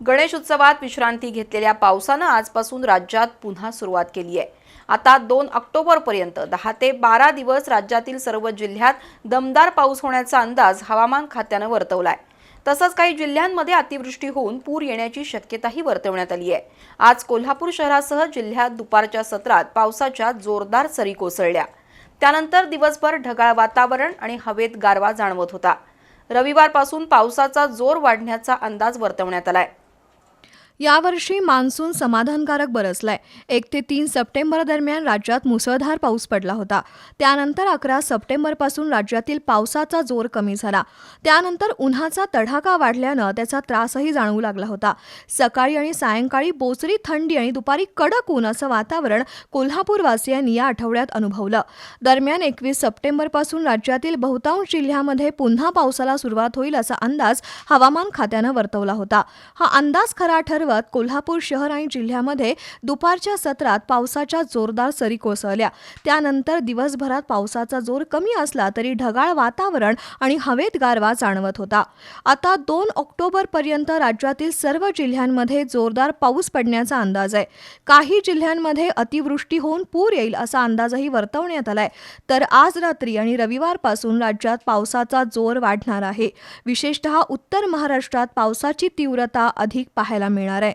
गणेश उत्सवात विश्रांती घेतलेल्या पावसानं आजपासून राज्यात पुन्हा सुरुवात केली आहे. आता दोन ऑक्टोबरपर्यंत दहा ते बारा दिवस राज्यातील सर्व जिल्ह्यात दमदार पाऊस होण्याचा अंदाज हवामान खात्यानं वर्तवला आहे तसंच काही जिल्ह्यांमध्ये अतिवृष्टी होऊन पूर येण्याची शक्यताही वर्तवण्यात आली आहे. आज कोल्हापूर शहरासह जिल्ह्यात दुपारच्या सत्रात पावसाच्या जोरदार सरी कोसळल्या. त्यानंतर दिवसभर ढगाळ वातावरण आणि हवेत गारवा जाणवत होता. रविवारपासून पावसाचा जोर वाढण्याचा अंदाज वर्तवण्यात आला आहे यावर्षी मान्सून समाधानकारक बरसलाय. एक ते तीन सप्टेंबर दरम्यान राज्यात मुसळधार पाऊस पडला होता. त्यानंतर अकरा सप्टेंबरपासून राज्यातील पावसाचा जोर कमी झाला. त्यानंतर उन्हाचा तडाखा वाढल्यानं त्याचा त्रासही जाणवू लागला होता. सकाळी आणि सायंकाळी बोचरी थंडी आणि दुपारी कडक ऊन असं वातावरण कोल्हापूरवासियांनी या आठवड्यात अनुभवलं. दरम्यान एकवीस सप्टेंबरपासून राज्यातील बहुतांश जिल्ह्यामध्ये पुन्हा पावसाला सुरुवात होईल असा अंदाज हवामान खात्यानं वर्तवला होता. हा अंदाज खरा ठरवत कोल्हापूर शहर आणि जिल्ह्यामध्ये दुपारच्या सत्रात पावसाच्या जोरदार सरी कोसळल्या. त्यानंतर दिवसभरात पावसाचा जोर कमी असला तरी ढगाळ वातावरण आणि हवेत गारवा जाणवत होता. आता दोन ऑक्टोबरपर्यंत राज्यातील सर्व जिल्ह्यांमध्ये जोरदार पाऊस पडण्याचा अंदाज आहे. काही जिल्ह्यांमध्ये अतिवृष्टी होऊन पूर येईल असा अंदाजही वर्तवण्यात आलाय. तर आज रात्री आणि रविवारपासून राज्यात पावसाचा जोर वाढणार आहे. विशेषतः उत्तर महाराष्ट्रात पावसाची तीव्रता अधिक पाहायला मिळणार आहे